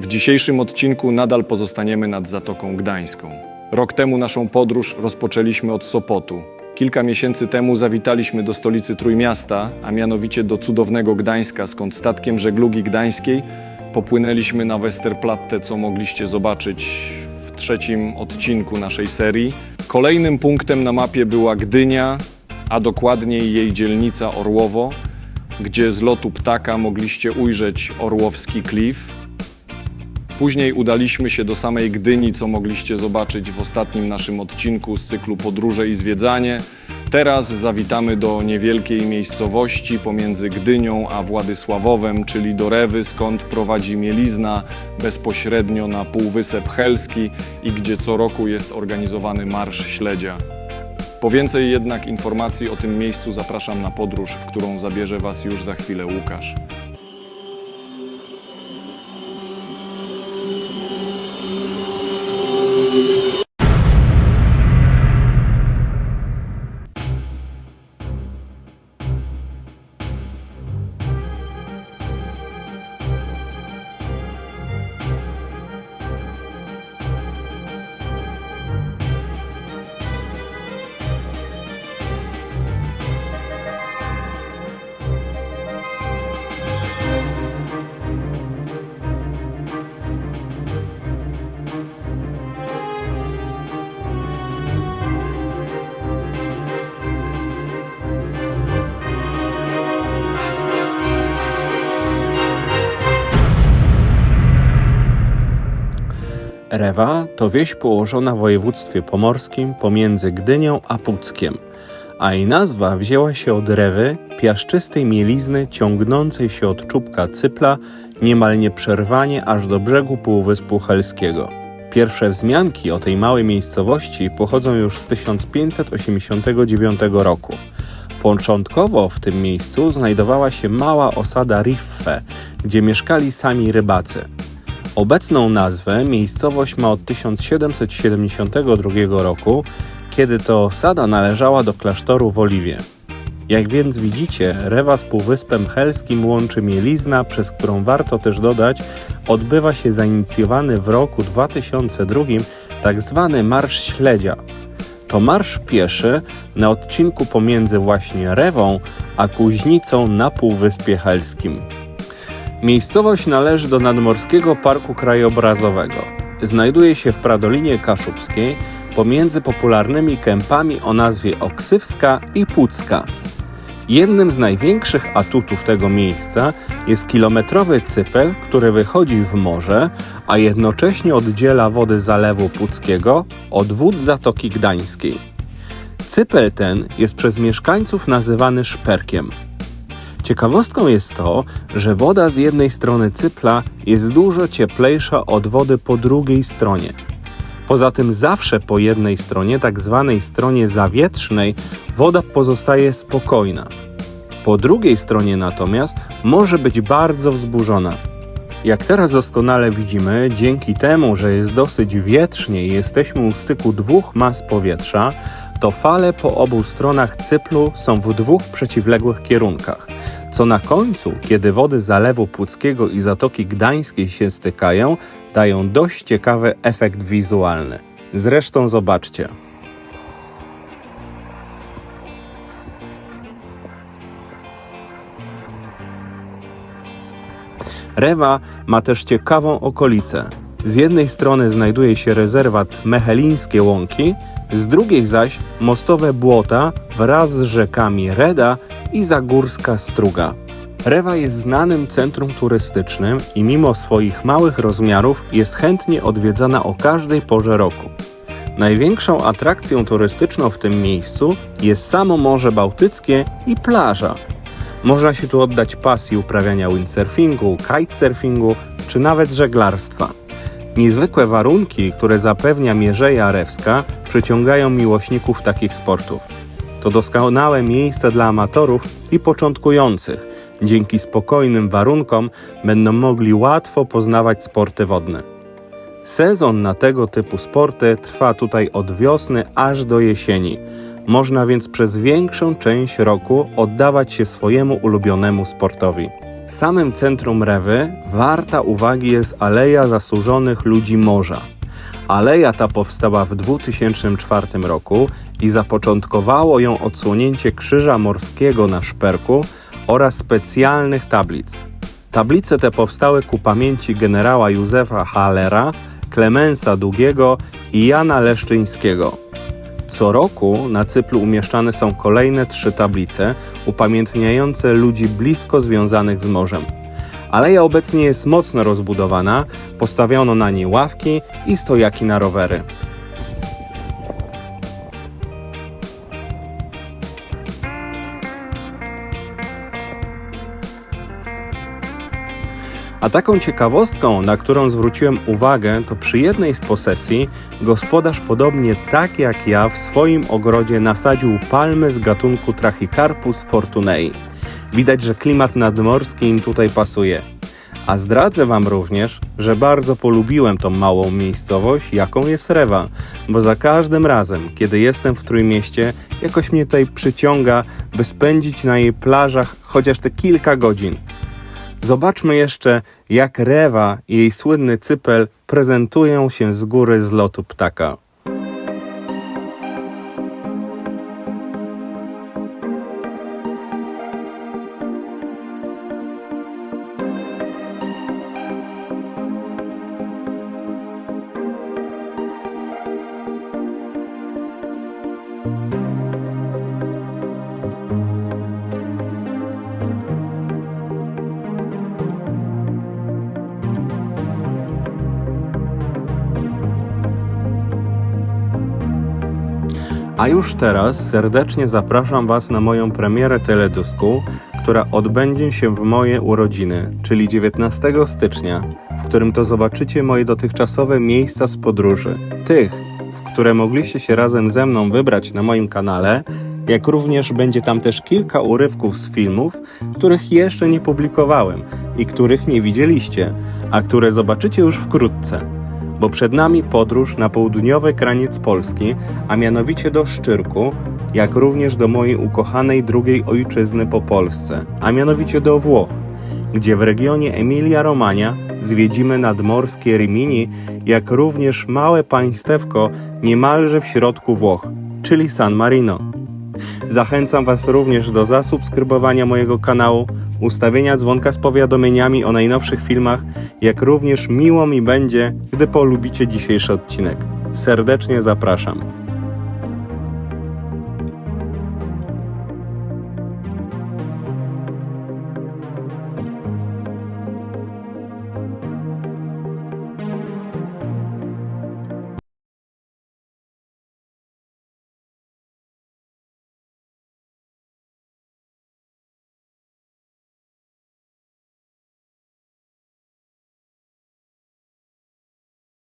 W dzisiejszym odcinku nadal pozostaniemy nad Zatoką Gdańską. Rok temu naszą podróż rozpoczęliśmy od Sopotu. Kilka miesięcy temu zawitaliśmy do stolicy Trójmiasta, a mianowicie do cudownego Gdańska, skąd statkiem żeglugi gdańskiej popłynęliśmy na Westerplatte, co mogliście zobaczyć w trzecim odcinku naszej serii. Kolejnym punktem na mapie była Gdynia, a dokładniej jej dzielnica Orłowo, gdzie z lotu ptaka mogliście ujrzeć Orłowski Klif. Później udaliśmy się do samej Gdyni, co mogliście zobaczyć w ostatnim naszym odcinku z cyklu Podróże i Zwiedzanie. Teraz zawitamy do niewielkiej miejscowości pomiędzy Gdynią a Władysławowem, czyli do Rewy, skąd prowadzi mielizna bezpośrednio na Półwysep Helski i gdzie co roku jest organizowany Marsz Śledzia. Po więcej jednak informacji o tym miejscu zapraszam na podróż, w którą zabierze Was już za chwilę Łukasz. Rewa to wieś położona w województwie pomorskim pomiędzy Gdynią a Puckiem, a jej nazwa wzięła się od rewy, piaszczystej mielizny ciągnącej się od czubka Cypla niemal nieprzerwanie aż do brzegu Półwyspu Helskiego. Pierwsze wzmianki o tej małej miejscowości pochodzą już z 1589 roku. Początkowo w tym miejscu znajdowała się mała osada Riffe, gdzie mieszkali sami rybacy. Obecną nazwę miejscowość ma od 1772 roku, kiedy to osada należała do klasztoru w Oliwie. Jak więc widzicie, Rewa z Półwyspem Helskim łączy mielizna, przez którą warto też dodać, odbywa się zainicjowany w roku 2002 tak zwany Marsz Śledzia. To marsz pieszy na odcinku pomiędzy właśnie Rewą a Kuźnicą na Półwyspie Helskim. Miejscowość należy do Nadmorskiego Parku Krajobrazowego. Znajduje się w Pradolinie Kaszubskiej pomiędzy popularnymi kępami o nazwie Oksywska i Pucka. Jednym z największych atutów tego miejsca jest kilometrowy cypel, który wychodzi w morze, a jednocześnie oddziela wody Zalewu Puckiego od wód Zatoki Gdańskiej. Cypel ten jest przez mieszkańców nazywany szperkiem. Ciekawostką jest to, że woda z jednej strony cypla jest dużo cieplejsza od wody po drugiej stronie. Poza tym zawsze po jednej stronie, tak zwanej stronie zawietrznej, woda pozostaje spokojna. Po drugiej stronie natomiast może być bardzo wzburzona. Jak teraz doskonale widzimy, dzięki temu, że jest dosyć wietrznie i jesteśmy u styku dwóch mas powietrza, to fale po obu stronach cyplu są w dwóch przeciwległych kierunkach, co na końcu, kiedy wody Zalewu Puckiego i Zatoki Gdańskiej się stykają, dają dość ciekawy efekt wizualny. Zresztą zobaczcie. Rewa ma też ciekawą okolicę. Z jednej strony znajduje się rezerwat Mechelińskie Łąki, z drugiej zaś mostowe błota wraz z rzekami Reda i Zagórska Struga. Rewa jest znanym centrum turystycznym i mimo swoich małych rozmiarów jest chętnie odwiedzana o każdej porze roku. Największą atrakcją turystyczną w tym miejscu jest samo Morze Bałtyckie i plaża. Można się tu oddać pasji uprawiania windsurfingu, kitesurfingu czy nawet żeglarstwa. Niezwykłe warunki, które zapewnia Mierzeja Arewska, przyciągają miłośników takich sportów. To doskonałe miejsce dla amatorów i początkujących. Dzięki spokojnym warunkom będą mogli łatwo poznawać sporty wodne. Sezon na tego typu sporty trwa tutaj od wiosny aż do jesieni. Można więc przez większą część roku oddawać się swojemu ulubionemu sportowi. Samym centrum Rewy warta uwagi jest Aleja Zasłużonych Ludzi Morza. Aleja ta powstała w 2004 roku i zapoczątkowało ją odsłonięcie krzyża morskiego na szperku oraz specjalnych tablic. Tablice te powstały ku pamięci generała Józefa Hallera, Klemensa Długiego i Jana Leszczyńskiego. Co roku na cyplu umieszczane są kolejne trzy tablice upamiętniające ludzi blisko związanych z morzem. Aleja obecnie jest mocno rozbudowana, postawiono na niej ławki i stojaki na rowery. A taką ciekawostką, na którą zwróciłem uwagę, to przy jednej z posesji gospodarz podobnie tak jak ja w swoim ogrodzie nasadził palmy z gatunku Trachycarpus fortunei. Widać, że klimat nadmorski im tutaj pasuje. A zdradzę Wam również, że bardzo polubiłem tą małą miejscowość, jaką jest Rewa, bo za każdym razem, kiedy jestem w Trójmieście, jakoś mnie tutaj przyciąga, by spędzić na jej plażach chociaż te kilka godzin. Zobaczmy jeszcze, jak Rewa i jej słynny cypel prezentują się z góry z lotu ptaka. A już teraz serdecznie zapraszam Was na moją premierę teledysku, która odbędzie się w moje urodziny, czyli 19 stycznia, w którym to zobaczycie moje dotychczasowe miejsca z podróży. Tych, w które mogliście się razem ze mną wybrać na moim kanale, jak również będzie tam też kilka urywków z filmów, których jeszcze nie publikowałem i których nie widzieliście, a które zobaczycie już wkrótce bo przed nami podróż na południowy kraniec Polski, a mianowicie do Szczyrku, jak również do mojej ukochanej drugiej ojczyzny po Polsce, a mianowicie do Włoch, gdzie w regionie Emilia-Romagna zwiedzimy nadmorskie Rimini, jak również małe państewko niemalże w środku Włoch, czyli San Marino. Zachęcam Was również do zasubskrybowania mojego kanału, ustawienia dzwonka z powiadomieniami o najnowszych filmach, jak również miło mi będzie, gdy polubicie dzisiejszy odcinek. Serdecznie zapraszam.